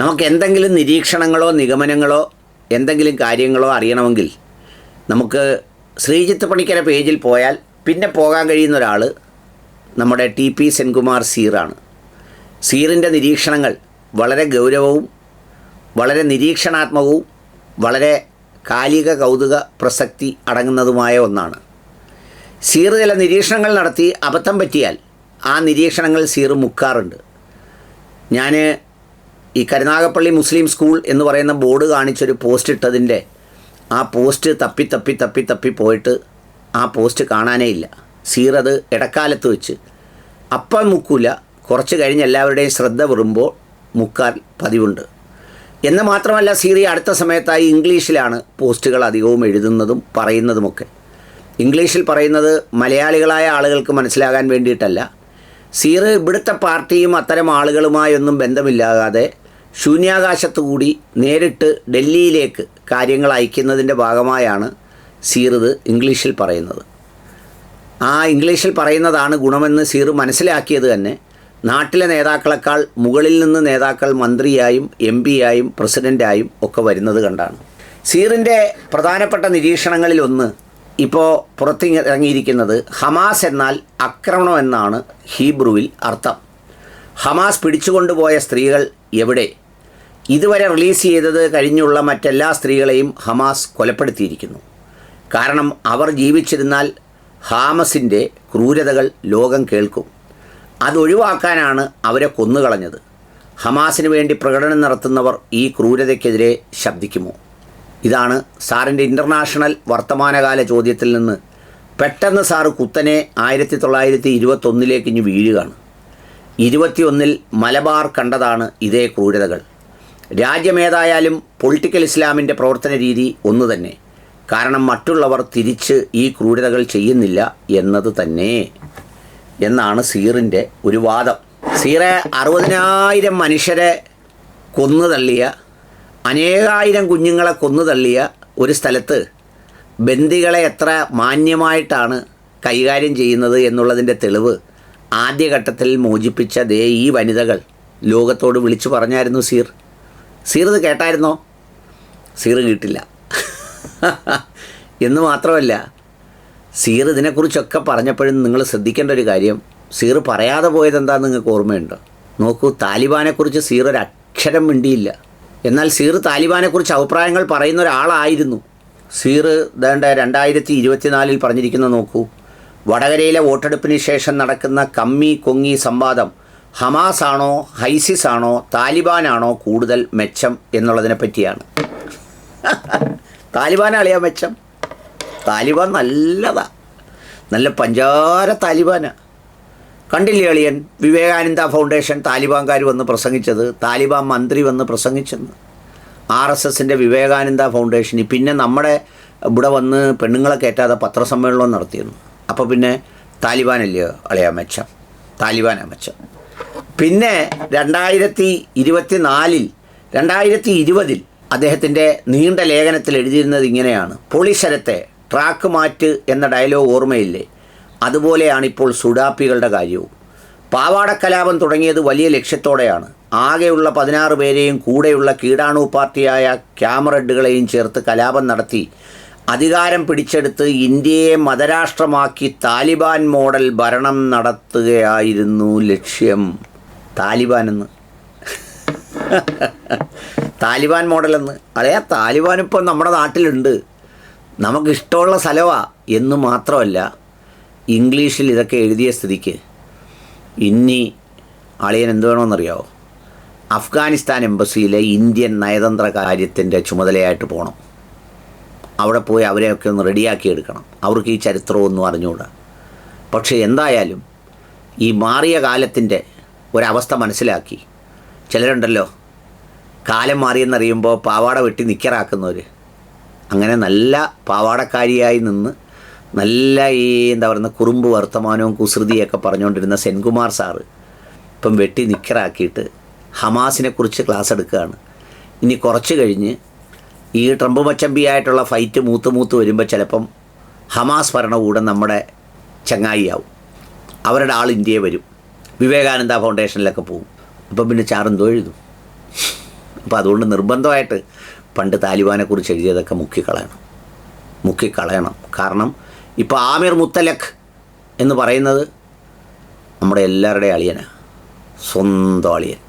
നമുക്ക് എന്തെങ്കിലും നിരീക്ഷണങ്ങളോ നിഗമനങ്ങളോ എന്തെങ്കിലും കാര്യങ്ങളോ അറിയണമെങ്കിൽ നമുക്ക് ശ്രീജിത്ത് പണിക്കര പേജിൽ പോയാൽ പിന്നെ പോകാൻ കഴിയുന്ന ഒരാൾ നമ്മുടെ ടി പി സെൻകുമാർ സീറാണ്. സീറിന്റെ നിരീക്ഷണങ്ങൾ വളരെ ഗൗരവവും വളരെ നിരീക്ഷണാത്മകവും വളരെ കാലിക കൗതുക പ്രസക്തി അടങ്ങുന്നതുമായ ഒന്നാണ്. സീർ ചില നിരീക്ഷണങ്ങൾ നടത്തി അബദ്ധം പറ്റിയാൽ ആ നിരീക്ഷണങ്ങൾ സീർ മുക്കാറുണ്ട്. ഞാൻ ഈ കരുനാഗപ്പള്ളി മുസ്ലിം സ്കൂൾ എന്ന് പറയുന്ന ബോർഡ് കാണിച്ചൊരു പോസ്റ്റ് ഇട്ടതിന്റെ ആ പോസ്റ്റ് തപ്പി തപ്പി തപ്പി തപ്പി പോയിട്ട് ആ പോസ്റ്റ് കാണാനേ ഇല്ല. സീറത് ഇടക്കാലത്ത് വെച്ച്. അപ്പം മുക്കൂല. കുറച്ച് കഴിഞ്ഞ് എല്ലാവരുടെയും ശ്രദ്ധ വെറുമ്പോൾ മുക്കാൻ പതിവുണ്ട്. എന്ന് മാത്രമല്ല സീറി അടുത്ത സമയത്തായി ഇംഗ്ലീഷിലാണ് പോസ്റ്റുകൾ അധികവും എഴുതുന്നതും പറയുന്നതുമൊക്കെ. ഇംഗ്ലീഷിൽ പറയുന്നത് മലയാളികളായ ആളുകൾക്ക് മനസ്സിലാകാൻ വേണ്ടിയിട്ടല്ല. സീറ് ഇവിടുത്തെ പാർട്ടിയും അത്തരം ആളുകളുമായൊന്നും ബന്ധമില്ലാതെ ശൂന്യാകാശത്തു കൂടി നേരിട്ട് ഡൽഹിയിലേക്ക് കാര്യങ്ങൾ അയക്കുന്നതിന്റെ ഭാഗമായാണ് സീറിത് ഇംഗ്ലീഷിൽ പറയുന്നത്. ആ ഇംഗ്ലീഷിൽ പറയുന്നതാണ് ഗുണമെന്ന് സീർ മനസ്സിലാക്കിയത് തന്നെ. നാട്ടിലെ നേതാക്കളെക്കാൾ മുകളിൽ നിന്ന് നേതാക്കൾ മന്ത്രിയായും എം പിയായും പ്രസിഡന്റായും ഒക്കെ വരുന്നത് കണ്ടാണ്. സീറിന്റെ പ്രധാനപ്പെട്ട നിരീക്ഷണങ്ങളിലൊന്ന് ഇപ്പോൾ പുറത്തിറങ്ങിയിരിക്കുന്നത് ഹമാസ് എന്നാൽ ആക്രമണം എന്നാണ് ഹീബ്രുവിൽ അർത്ഥം. ഹമാസ് പിടിച്ചുകൊണ്ടുപോയ സ്ത്രീകൾ എവിടെ? ഇതുവരെ റിലീസ് ചെയ്തത് കഴിഞ്ഞുള്ള മറ്റെല്ലാ സ്ത്രീകളെയും ഹമാസ് കൊലപ്പെടുത്തിയിരിക്കുന്നു. കാരണം അവർ ജീവിച്ചിരുന്നാൽ ഹാമസിന്റെ ക്രൂരതകൾ ലോകം കേൾക്കും. അതൊഴിവാക്കാനാണ് അവരെ കൊന്നുകളഞ്ഞത്. ഹമാസിന് വേണ്ടി പ്രകടനം നടത്തുന്നവർ ഈ ക്രൂരതയ്ക്കെതിരെ ശബ്ദിക്കുമോ? ഇതാണ് സാറിന്റെ ഇന്റർനാഷണൽ വർത്തമാനകാല ചോദ്യത്തിൽ നിന്ന് പെട്ടെന്ന് സാറ് കുത്തനെ ആയിരത്തി തൊള്ളായിരത്തി ഇരുപത്തൊന്നിലേക്ക് ഇനി വീഴുകയാണ്. ഇരുപത്തിയൊന്നിൽ മലബാർ കണ്ടതാണ് ഇതേ ക്രൂരതകൾ. രാജ്യമേതായാലും പൊളിറ്റിക്കൽ ഇസ്ലാമിന്റെ പ്രവർത്തന രീതി ഒന്നു തന്നെ കാരണം മറ്റുള്ളവർ തിരിച്ച് ഈ ക്രൂരതകൾ ചെയ്യുന്നില്ല എന്നത് തന്നെ. എന്നാണ് സീറിന്റെ ഒരു വാദം. സീറെ അറുപതിനായിരം മനുഷ്യരെ കൊന്നു തള്ളിയ അനേകായിരം കുഞ്ഞുങ്ങളെ കൊന്നു തള്ളിയ ഒരു സ്ഥലത്ത് ബന്ദികളെ എത്ര മാന്യമായിട്ടാണ് കൈകാര്യം ചെയ്യുന്നത് എന്നുള്ളതിന്റെ തെളിവ് ആദ്യഘട്ടത്തിൽ മോചിപ്പിച്ച ദേ ഈ വനിതകൾ. ലോകത്തോട് വിളിച്ചു പറഞ്ഞായിരുന്നു സീർ. സീർ ഇത് കേട്ടായിരുന്നോ? സീറ് കിട്ടില്ല. എന്ന് മാത്രമല്ല സീർ ഇതിനെക്കുറിച്ചൊക്കെ പറഞ്ഞപ്പോഴും നിങ്ങൾ ശ്രദ്ധിക്കേണ്ട ഒരു കാര്യം സീർ പറയാതെ പോയത് എന്താണെന്ന് നിങ്ങൾക്ക് ഓർമ്മയുണ്ടോ? നോക്കൂ താലിബാനെക്കുറിച്ച് സീർ ഒരു അക്ഷരം മിണ്ടിയില്ല. എന്നാൽ സീർ താലിബാനെക്കുറിച്ച് അഭിപ്രായങ്ങൾ പറയുന്ന ഒരാളായിരുന്നു. സീർ വേണ്ട രണ്ടായിരത്തി ഇരുപത്തിനാലിൽ പറഞ്ഞിരിക്കുന്ന നോക്കൂ വടകരയിലെ വോട്ടെടുപ്പിന് ശേഷം നടക്കുന്ന കമ്മി കൊങ്ങി സംവാദം ഹമാസ് ആണോ ഹൈസിസ് ആണോ താലിബാനാണോ കൂടുതൽ മെച്ചം എന്നുള്ളതിനെ പറ്റിയാണ് താലിബാനാ അളിയാ മെച്ചം? താലിബാൻ നല്ലതാ. നല്ല പഞ്ചാര താലിബാനാ. കണ്ടില്ലേ അളിയൻ വിവേകാനന്ദ ഫൗണ്ടേഷൻ താലിബാൻകാർ വന്ന് പ്രസംഗിച്ചത് താലിബാൻ മന്ത്രി വന്ന് പ്രസംഗിച്ചെന്ന്. ആർ എസ് എസിന്റെ വിവേകാനന്ദ ഫൗണ്ടേഷൻ പിന്നെ നമ്മുടെ ഇവിടെ വന്ന് പെണ്ണുങ്ങളെ കയറ്റാതെ പത്രസമ്മേളനം നടത്തിയിരുന്നു. അപ്പോൾ പിന്നെ താലിബാനല്ലയോ അളിയാ മെച്ചം? താലിബാനാ മെച്ചം. പിന്നെ രണ്ടായിരത്തി ഇരുപത്തി നാലിൽ രണ്ടായിരത്തി ഇരുപതിൽ അദ്ദേഹത്തിന്റെ നീണ്ട ലേഖനത്തിൽ എഴുതിയിരുന്നത് ഇങ്ങനെയാണ്. പൊളിശരത്തെ ട്രാക്ക് മാറ്റ് എന്ന ഡയലോഗ് ഓർമ്മയില്ലേ? അതുപോലെയാണിപ്പോൾ സുഡാപ്പികളുടെ കാര്യവും. പാവാട കലാപം തുടങ്ങിയത് വലിയ ലക്ഷ്യത്തോടെയാണ്. ആകെയുള്ള പതിനാറ് പേരെയും കൂടെയുള്ള കീടാണു പാർട്ടിയായ ക്യാമറഡുകളെയും ചേർത്ത് കലാപം നടത്തി അധികാരം പിടിച്ചെടുത്ത് ഇന്ത്യയെ മതരാഷ്ട്രമാക്കി താലിബാൻ മോഡൽ ഭരണം നടത്തുകയായിരുന്നു ലക്ഷ്യം. താലിബാൻ എന്ന്. താലിബാൻ മോഡലെന്ന് അതേ താലിബാൻ ഇപ്പോൾ നമ്മുടെ നാട്ടിലുണ്ട്. നമുക്കിഷ്ടമുള്ള സ്ഥലമാണ് എന്ന് മാത്രമല്ല ഇംഗ്ലീഷിൽ ഇതൊക്കെ എഴുതിയ സ്ഥിതിക്ക്. ഇനി അളിയൻ എന്ത് വേണമെന്നറിയാവോ? അഫ്ഗാനിസ്ഥാൻ എംബസിയിലെ ഇന്ത്യൻ നയതന്ത്ര കാര്യത്തിന്റെ ചുമതലയായിട്ട് പോകണം അവിടെ പോയി അവരെയൊക്കെ ഒന്ന് റെഡിയാക്കി എടുക്കണം. അവർക്ക് ഈ ചരിത്രമൊന്നും അറിഞ്ഞുകൂടാ പക്ഷേ എന്തായാലും ഈ മാറിയ കാലത്തിന്റെ ഒരവസ്ഥ മനസ്സിലാക്കി. ചിലരുണ്ടല്ലോ കാലം മാറിയെന്നറിയുമ്പോൾ പാവാട വെട്ടി നിക്കറാക്കുന്നവർ അങ്ങനെ നല്ല പാവാടക്കാരിയായി നിന്ന് നല്ല ഈ എന്താ പറയുന്ന കുറുമ്പ് വർത്തമാനവും കുസൃതിയൊക്കെ പറഞ്ഞുകൊണ്ടിരുന്ന സെൻകുമാർ സാറ് ഇപ്പം വെട്ടി നിക്കറാക്കിയിട്ട് ഹമാസിനെക്കുറിച്ച് ക്ലാസ് എടുക്കുകയാണ്. ഇനി കുറച്ച് കഴിഞ്ഞ് ഈ ട്രംപ് മച്ചമ്പിയായിട്ടുള്ള ഫൈറ്റ് മൂത്ത് മൂത്ത് വരുമ്പോൾ ചിലപ്പം ഹമാസ് ഭരണകൂടം നമ്മുടെ ചങ്ങായിയാവും. അവരുടെ ആൾ ഇന്ത്യയെ വരും. വിവേകാനന്ദ ഫൗണ്ടേഷനിലൊക്കെ പോകും അപ്പം പിന്നെ ചാറെന്തോ എഴുതും. അപ്പോൾ അതുകൊണ്ട് നിർബന്ധമായിട്ട് പണ്ട് താലിബാനെക്കുറിച്ച് എഴുതിയതൊക്കെ മുക്കിക്കളയണം. മുക്കിക്കളയണം. കാരണം ഇപ്പോൾ ആമിർ മുത്തലഖ് എന്ന് പറയുന്നത് നമ്മുടെ എല്ലാവരുടെയും അളിയനാണ് സ്വന്തം അളിയൻ.